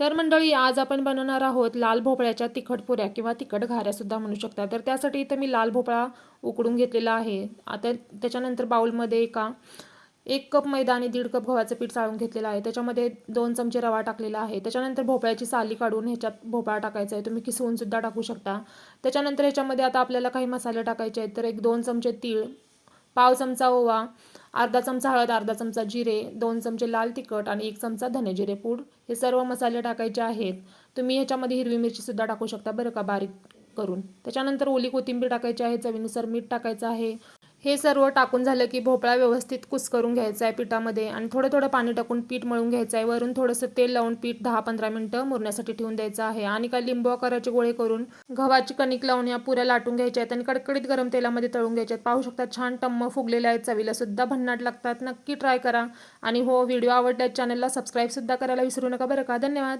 तर मंडळी आज आपण बनवणार आहोत लाल भोपळ्याच्या तिखट पुऱ्या किंवा तिखट घाऱ्यासुद्धा म्हणू शकता. तर त्यासाठी इथं मी लाल भोपळा उकडून घेतलेला आहे. आता त्याच्यानंतर बाउलमध्ये एका एक कप मैदा आणि दीड कप गव्हाचं पीठ चाळून घेतलेलं आहे. त्याच्यामध्ये दोन चमचे रवा टाकलेला आहे. त्याच्यानंतर भोपळ्याची साली काढून ह्याच्यात भोपळा टाकायचा आहे. तुम्ही किसवूनसुद्धा टाकू शकता. त्याच्यानंतर ह्याच्यामध्ये आता आपल्याला काही मसाले टाकायचे आहेत. तर एक दोन चमचे तीळ पाव चमचा ओवा अर्धा चमचा हळद अर्धा चमचा जिरे दोन चमचे लाल तिखट आणि एक चमचा धने जिरे पूड हे सर्व मसाले टाकायचे आहेत. तुम्ही ह्याच्यामध्ये हिरवी मिरचीसुद्धा टाकू शकता बरं का बारीक करून. त्याच्यानंतर ओली कोथिंबीर टाकायची आहे चवीनुसार मीठ टाकायचं आहे. हे सर्व टाकून झालं की भोपळा व्यवस्थित कुस करून घ्यायचा आहे पिठामध्ये आणि थोडं थोडं पाणी टाकून पीठ मळून घ्यायचं आहे. वरून थोडंसं तेल लावून पीठ दहा पंधरा मिनटं मुरण्यासाठी ठेवून द्यायचं आहे. आणि काही लिंबू आकाराचे गोळे करून गव्हाची कणिक लावून या पुऱ्या लाटून घ्यायच्या आहेत आणि कडकडीत गरम तेलामध्ये तळून घ्यायच्या आहेत. पाहू शकता छान टम्म फुगलेले आहेत. चवीला सुद्धा भन्नाट लागतात. नक्की ट्राय करा. आणि हो व्हिडिओ आवडल्यास चॅनलला सबस्क्राईबसुद्धा करायला विसरू नका बरं का? धन्यवाद.